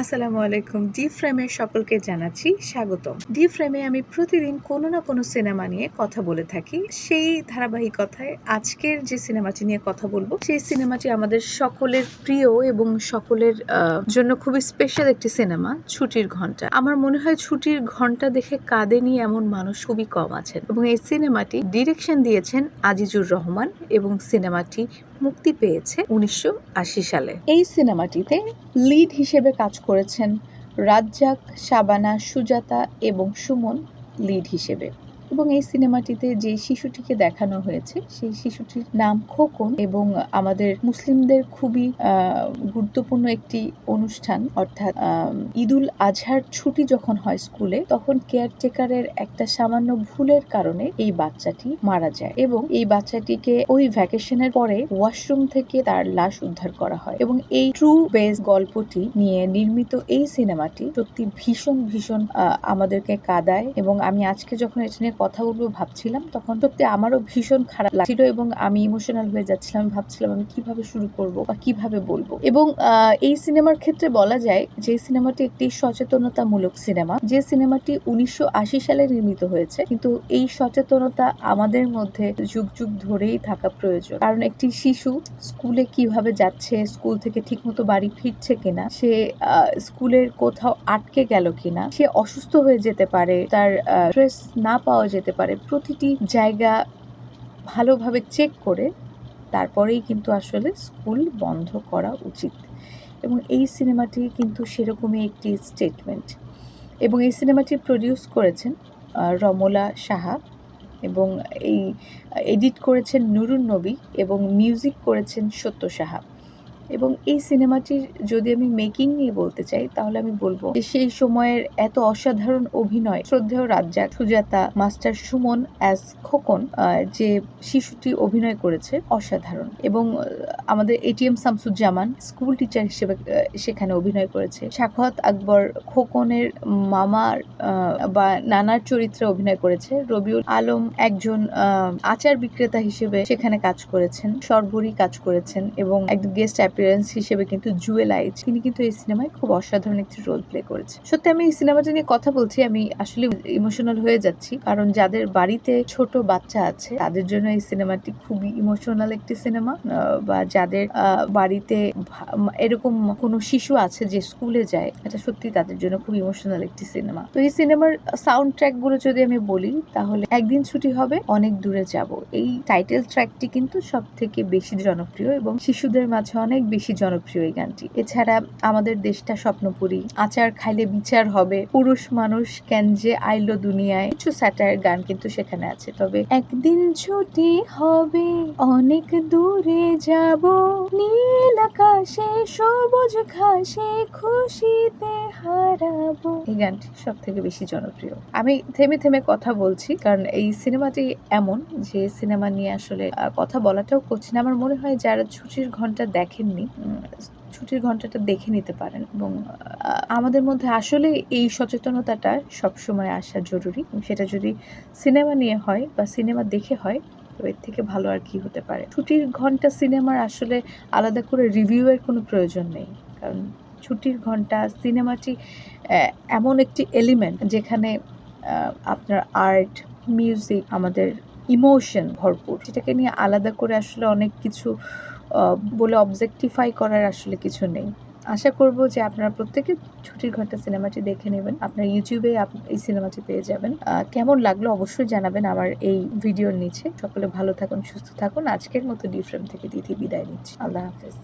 আসসালামু আলাইকুম। ডি ফ্রেমের সকলকে জানাচ্ছি স্বাগতম। ডি ফ্রেমে আমি প্রতিদিন কোনো না কোনো সিনেমা নিয়ে কথা বলে থাকি। সেই ধারাবাহিকতায় আজকের যে সিনেমাটি নিয়ে কথা বলব, সেই সিনেমাটি আমাদের সকলের প্রিয় এবং সকলের জন্য খুবই স্পেশাল একটি সিনেমা, ছুটির ঘণ্টা আমার মনে হয় ছুটির ঘণ্টা দেখে কাঁদেনি এমন মানুষ খুবই কম আছেন। এবং এই সিনেমাটি ডিরেকশন দিয়েছেন আজিজুর রহমান এবং সিনেমাটি মুক্তি পেয়েছে উনিশশো আশি সালে। এই সিনেমাটিতে লিড হিসেবে কাজ করেছেন রাজ্জাক, শাবানা, সুজাতা এবং সুমন লিড হিসেবে। এবং এই সিনেমাটিতে যে শিশুটিকে দেখানো হয়েছে, সেই শিশুটির নাম খোকন এবং আমাদের মুসলিমদের খুবই গুরুত্বপূর্ণ একটি অনুষ্ঠান। অর্থাৎ ঈদুল আজহার ছুটি যখন হয় স্কুলে, তখন কেয়ারটেকারের একটা সামান্য ভুলের কারণে এই বাচ্চাটি মারা যায় এবং এই বাচ্চাটিকে ওই ভ্যাকেশনের পরে ওয়াশরুম থেকে তার লাশ উদ্ধার করা হয় এবং এই ট্রু বেস গল্পটি নিয়ে নির্মিত এই সিনেমাটি সত্যি ভীষণ ভীষণ আমাদেরকে কাদায় এবং আমি আজকে যখন এটা কথা বলব ভাবছিলাম, তখন সত্যি আমারও ভীষণ খারাপ লাগছিল এবং আমি ইমোশনাল হয়ে যাচ্ছিলাম ভাবছিলাম আমি কীভাবে শুরু করব বা কীভাবে বলব। এবং এই সিনেমার ক্ষেত্রে বলা যায় যে সিনেমাটি একটি সচেতনতামূলক সিনেমা। যে সিনেমাটি উনিশশো আশি সালে নির্মিত হয়েছে, কিন্তু এই সচেতনতা আমাদের মধ্যে যুগ যুগ ধরেই থাকা প্রয়োজন। কারণ একটি শিশু স্কুলে কীভাবে যাচ্ছে, স্কুল থেকে ঠিকমতো বাড়ি ফিরছে কিনা, সে স্কুলের কোথাও আটকে গেল কিনা, সে অসুস্থ হয়ে যেতে পারে, তার স্ট্রেস না পাওয়া যেতে পারে। প্রতিটি জায়গা ভালোভাবে চেক করে তারপরেই কিন্তু আসলে স্কুল বন্ধ করা উচিত। এবং এই সিনেমাটি কিন্তু সেরকমই একটি স্টেটমেন্ট এবং এই সিনেমাটি প্রডিউস করেছেন রমলা সাহা এবং এই, এডিট করেছেন নুরুন নবী এবং মিউজিক করেছেন সত্য সাহা। এবং এই সিনেমাটির যদি আমি মেকিং নিয়ে বলতে চাই, তাহলে আমি বলব যে সেই সময়ের এত অসাধারণ অভিনয়, শ্রদ্ধেয় রাজ্জাক, সুজাতা, মাস্টার সুমন অ্যাজ খোকন যে শিশুটি অভিনয় করেছে, অসাধারণ। এবং আমাদের এটিএম শামসুজ্জামান স্কুল টিচার হিসেবে সেখানে অভিনয় করেছে। সাখাওয়াত আকবর খোকনের মামার বা নানার চরিত্রে অভিনয় করেছে। রবিউল আলম একজন আচার বিক্রেতা হিসেবে সেখানে কাজ করেছেন সর্বরী কাজ করেছেন এবং একজন গেস্ট অ্যাপিয়ারেন্স হিসেবে কিন্তু জুয়েল আইচ তিনি কিন্তু এই সিনেমায় খুব অসাধারণ একটি রোল প্লে করেছে সত্যি আমি এই সিনেমাটা নিয়ে কথা বলছি, আমি আসলে ইমোশনাল হয়ে যাচ্ছি, কারণ যাদের বাড়িতে ছোট বাচ্চা আছে, তাদের জন্য এই সিনেমাটি খুবই ইমোশনাল একটি সিনেমা বা যাদের বাড়িতে এরকম কোনো শিশু আছে যে স্কুলে যায়, এটা সত্যি তাদের জন্য খুব ইমোশনাল একটি সিনেমা তো এই সিনেমার সাউন্ড ট্র্যাকগুলো যদি আমি বলি, তাহলে একদিন ছুটি হবে, অনেক দূরে যাব। এই টাইটেল ট্র্যাকটি কিন্তু সব থেকে বেশি জনপ্রিয় এবং শিশুদের মাঝে অনেক বেশি জনপ্রিয় এই গানটি। এছাড়া আমাদের দেশটা স্বপ্নপুরী, আচার খাইলে বিচার হবে, পুরুষ মানুষ কেন যে আইলো দুনিয়ায়, কিছু স্যাটার গান কিন্তু সেখানে আছে। তবে একদিন ছুটি হবে, অনেক দূরে যাব, নীল আকাশে সবুজ ঘাসে খুশিতে হারাবো। এই গানটি সব থেকে বেশি জনপ্রিয়। আমি থেমে থেমে কথা বলছি, কারণ এই সিনেমাটি এমন যে সিনেমা নিয়ে আসলে কথা বলাটাও করছি না। আমার মনে হয় যারা ছুটির ঘণ্টা দেখেননি ছুটির ঘন্টাটা দেখে নিতে পারেন। এবং আমাদের মধ্যে আসলে এই সচেতনতাটা সবসময় আসা জরুরি। সেটা যদি সিনেমা নিয়ে হয় বা সিনেমা দেখে হয় তো এর থেকে ভালো আর কি হতে পারে। ছুটির ঘণ্টা সিনেমার আসলে আলাদা করে রিভিউয়ের কোনো প্রয়োজন নেই। কারণ ছুটির ঘণ্টা সিনেমাটি এমন একটি এলিমেন্ট যেখানে আপনার আর্ট মিউজিক আমাদের ইমোশন ভরপুর। যেটাকে নিয়ে আলাদা করে আসলে অনেক কিছু বলে অবজেক্টিফাই করার আসলে কিছু নেই। আশা করব যে আপনারা প্রত্যেকে ছুটির ঘরটা সিনেমাটি দেখে নেবেন। আপনার ইউটিউবে এই সিনেমাটি পেয়ে যাবেন। কেমন লাগল অবশ্যই জানাবেন আমার এই ভিডিওর নিচে। সকলে ভালো থাকুন, সুস্থ থাকুন। আজকের মতো ডিফ্রেম থেকে দিদি বিদায় নিচ্ছি। আল্লাহ হাফেজ।